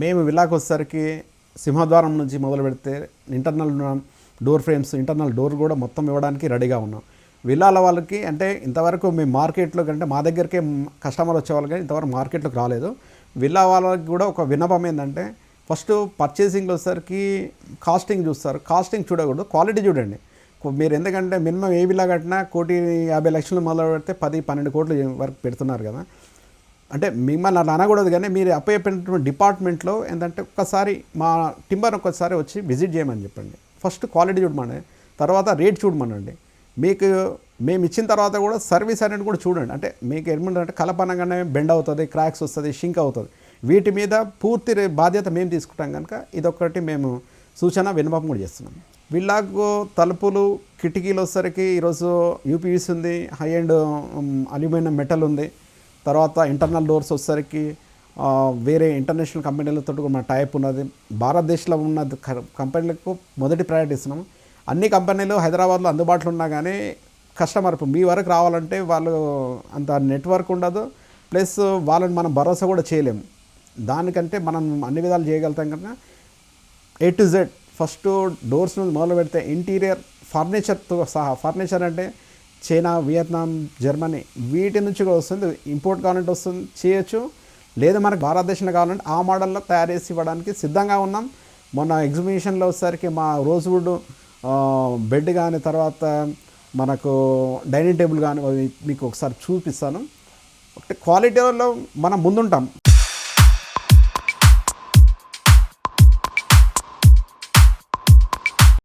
మేము విల్లాకు వచ్చేసరికి సింహద్వారం నుంచి మొదలు పెడితే internal door frames internal door కూడా మొత్తం ఇవ్వడానికి రెడీగా ఉన్నాం. విల్లాల వాళ్ళకి అంటే ఇంతవరకు మేము మార్కెట్లో కంటే మా దగ్గరికే కస్టమర్ వచ్చేవాళ్ళు కానీ ఇంతవరకు మార్కెట్లోకి రాలేదు. విల్లా వాళ్ళకి కూడా ఒక విన్నపం ఏంటంటే ఫస్ట్ పర్చేసింగ్లో వచ్చేసరికి కాస్టింగ్ చూస్తారు. కాస్టింగ్ చూడకూడదు క్వాలిటీ చూడండి. మీరు ఎందుకంటే మినిమం ఏ విల్లా కట్టినా కోటి యాభై లక్షలు మొదలు పెడితే పది పన్నెండు కోట్లు వరకు పెడుతున్నారు కదా. అంటే మిమ్మల్ని అలా అనకూడదు కానీ మీరు అప్పయ్యటువంటి డిపార్ట్మెంట్లో ఏంటంటే ఒక్కసారి మా టింబర్ ఒక్కసారి వచ్చి విజిట్ చేయమని చెప్పండి. ఫస్ట్ క్వాలిటీ చూడమని తర్వాత రేట్ చూడమనండి. మీకు మేము ఇచ్చిన తర్వాత కూడా సర్వీస్ అనేది కూడా చూడండి. అంటే మీకు ఏమంటే కలపనగానే బెండ్ అవుతుంది క్రాక్స్ వస్తుంది షింక్ అవుతుంది. వీటి మీద పూర్తి బాధ్యత మేము తీసుకుంటాం కనుక ఇదొక్కటి మేము సూచన విన్నపం కూడా చేస్తున్నాం. విల్లాకు తలుపులు కిటికీలు వచ్చేసరికి ఈరోజు యూపీవీసీ ఉంది హై అండ్ అల్యూమినియం మెటల్ ఉంది. తర్వాత ఇంటర్నల్ డోర్స్ వచ్చేసరికి వేరే ఇంటర్నేషనల్ కంపెనీలతో కూడా మన టైప్ ఉన్నది. భారతదేశంలో ఉన్న కంపెనీలకు మొదటి ప్రయారిటీ ఇస్తున్నాము అన్ని కంపెనీలు హైదరాబాద్లో అందుబాటులో ఉన్నా కానీ కస్టమర్ ఇప్పుడు మీ వరకు రావాలంటే వాళ్ళు అంత నెట్వర్క్ ఉండదు. ప్లస్ వాళ్ళని మనం భరోసా కూడా చేయలేము దానికంటే మనం అన్ని విధాలు చేయగలుగుతాం కనుక A to Z first doors నుంచి మొదలు పెడితే ఇంటీరియర్ ఫర్నిచర్తో సహా ఫర్నిచర్ అంటే చైనా వియత్నాం జర్మనీ వీటి నుంచి కూడా వస్తుంది. ఇంపోర్ట్ కావాలంటే వస్తుంది. చేయొచ్చు. లేదా మనకు భారతదేశంలో కావాలంటే ఆ మోడల్లో తయారు చేసి ఇవ్వడానికి సిద్ధంగా ఉన్నాం. మొన్న ఎగ్జిబిషన్లో వచ్చేసరికి మా రోజువుడ్ బెడ్ కానీ తర్వాత మనకు డైనింగ్ టేబుల్ కానీ అవి మీకు ఒకసారి చూపిస్తాను. క్వాలిటీలో మనం ముందుంటాం.